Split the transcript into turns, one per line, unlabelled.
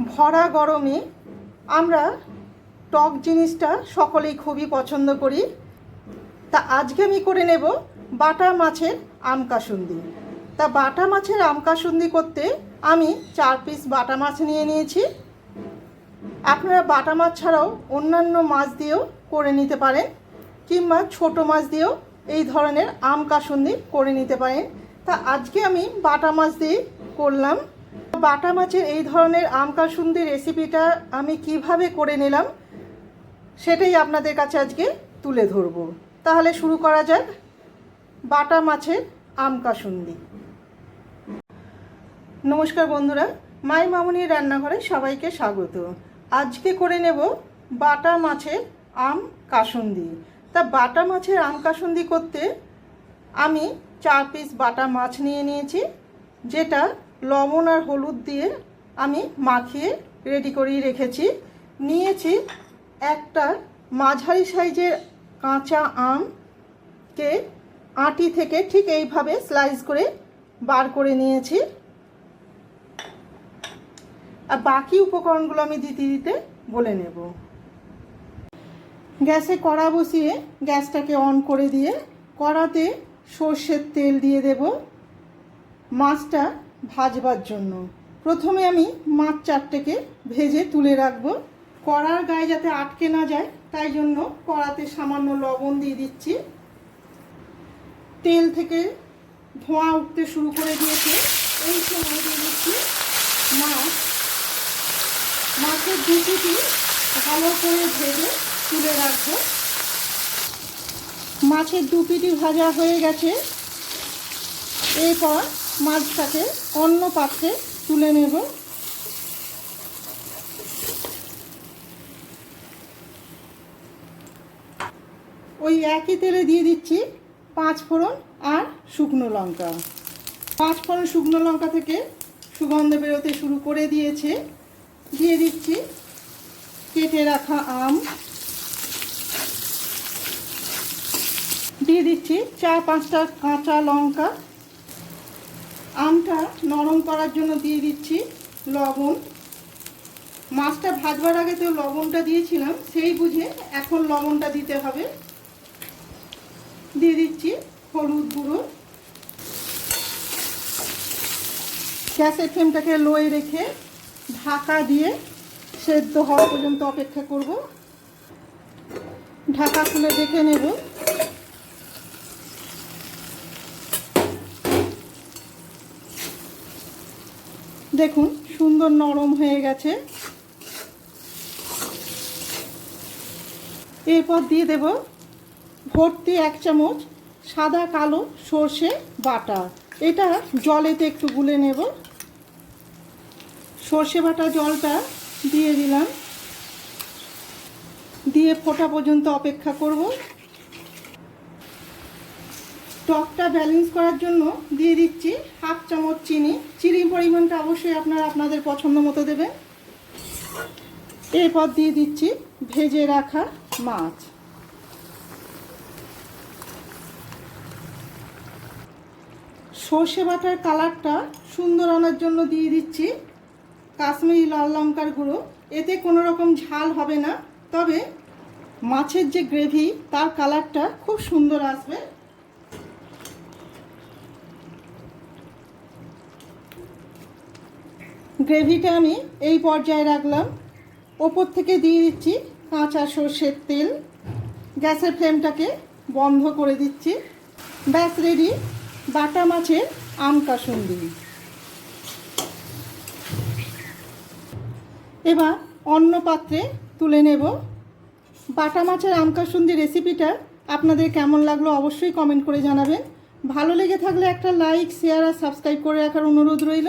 ভরা গরমে আমরা টক জিনিসটা সকলেই খুবই পছন্দ করি। তা আজকে আমি করে নেব বাটা মাছের আমকাসুন্দি তা বাটা মাছের আমকাসুন্দি করতে আমি চার পিস বাটা মাছ নিয়ে নিয়েছি। আপনারা বাটা মাছ ছাড়াও অন্যান্য মাছ দিয়েও করে নিতে পারেন কিংবা ছোট মাছ দিয়েও এই ধরনের আম কাসুন্দি করে নিতে পারেন। তা আজকে আমি বাটা মাছ দিয়ে করলাম। বাটা মাছের এই ধরনের আম কাসুন্দি রেসিপিটা আমি কীভাবে করে নিলাম, সেটাই আপনাদের কাছে আজকে তুলে ধরব। তাহলে শুরু করা যাক বাটা মাছের আম কাসুন্দি। নমস্কার বন্ধুরা, মাই মামুনির রান্নাঘরে সবাইকে স্বাগত। আজকে করে নেব বাটা মাছের আম কাসুন্দি। তা বাটা মাছের আম কাসুন্দি করতে আমি চার পিস বাটা মাছ নিয়ে নিয়েছি, যেটা লবণ আর হলুদ দিয়ে আমি মাখিয়ে রেডি করিয়ে রেখেছি। নিয়েছি একটা মাঝারি সাইজের কাঁচা আমকে আটি থেকে ঠিক এইভাবে স্লাইস করে বার করে নিয়েছি। আর বাকি উপকরণগুলো আমি দিতে দিতে বলে নেব। গ্যাসে কড়া বসিয়ে গ্যাসটাকে অন করে দিয়ে কড়াতে সর্ষের তেল দিয়ে দেব। মাছটা ভাজবার জন্য। প্রথমে আমি মাছ চারটেকে ভেজে তুলে রাখব। কড়ার গায়ে যাতে আটকে না যায়, তাই জন্য কড়াতে সামান্য লবণ দিয়ে দিচ্ছি। তেল থেকে ধোঁয়া উঠতে শুরু করে দিয়েছে। এই সময় দিয়ে দিচ্ছি মাছ। মাছের দুটিটি ভালো করে ভেজে তুলে রাখব। মাছের দু পিটি ভাজা হয়ে গেছে। এরপর মাছটাকে অন্য পাত্রে তুলে নেব। ওই একই তেলে দিয়ে দিচ্ছি পাঁচ ফোড়ন আর শুকনো লঙ্কা। পাঁচ ফোড়ন শুকনো লঙ্কা থেকে সুগন্ধ বেরোতে শুরু করে দিয়েছে। দিয়ে দিচ্ছি কেটে রাখা আম। দিয়ে দিচ্ছি চার পাঁচটা কাঁচা লঙ্কা। আমটা নরম করার জন্য দিয়ে দিচ্ছি লবণ। মাছটা ভাজবার আগে তো লবণটা দিয়েছিলাম, সেই বুঝে এখন লবণটা দিতে হবে। দিয়ে দিচ্ছি হলুদ গুঁড়ো। গ্যাসের ফ্লেমটাকে লোয়ে রেখে ঢাকা দিয়ে সেদ্ধ হওয়া পর্যন্ত অপেক্ষা করব। ঢাকা খুলে দেখে নেব। দেখুন, সুন্দর নরম হয়ে গেছে। এরপর দিয়ে দেব ভর্তি এক চামচ সাদা কালো সর্ষে বাটা। এটা জলেতে একটু গুলে নেব। সর্ষে বাটা জলটা দিয়ে দিলাম। দিয়ে ফোটা পর্যন্ত অপেক্ষা করব। টকটা ব্যালেন্স করার জন্য দিয়ে দিচ্ছি হাফ চামচ চিনি। চিনির পরিমাণটা অবশ্যই আপনারা আপনাদের পছন্দ মতো দেবেন। এরপর দিয়ে দিচ্ছি ভেজে রাখা মাছ। সর্ষে বাটার কালারটা সুন্দর আনার জন্য দিয়ে দিচ্ছি কাশ্মীরি লাল লঙ্কার গুঁড়ো। এতে কোনো রকম ঝাল হবে না, তবে মাছের যে গ্রেভি, তার কালারটা খুব সুন্দর আসবে। গ্রেভিটা আমি এই পর্যায়ে রাখলাম। ওপর থেকে দিয়ে দিচ্ছি কাঁচা সর্ষের তেল। গ্যাসের ফ্লেমটাকে বন্ধ করে দিচ্ছি। ব্যাস, রেডি। বাটা মাছের আম কাসুন্দি। এবার অন্য পাত্রে তুলে নেব। বাটা মাছের আম কাসুন্দি রেসিপিটা আপনাদের কেমন লাগল অবশ্যই কমেন্ট করে জানাবেন। ভালো লেগে থাকলে একটা লাইক, শেয়ার আর সাবস্ক্রাইব করে রাখার অনুরোধ রইল।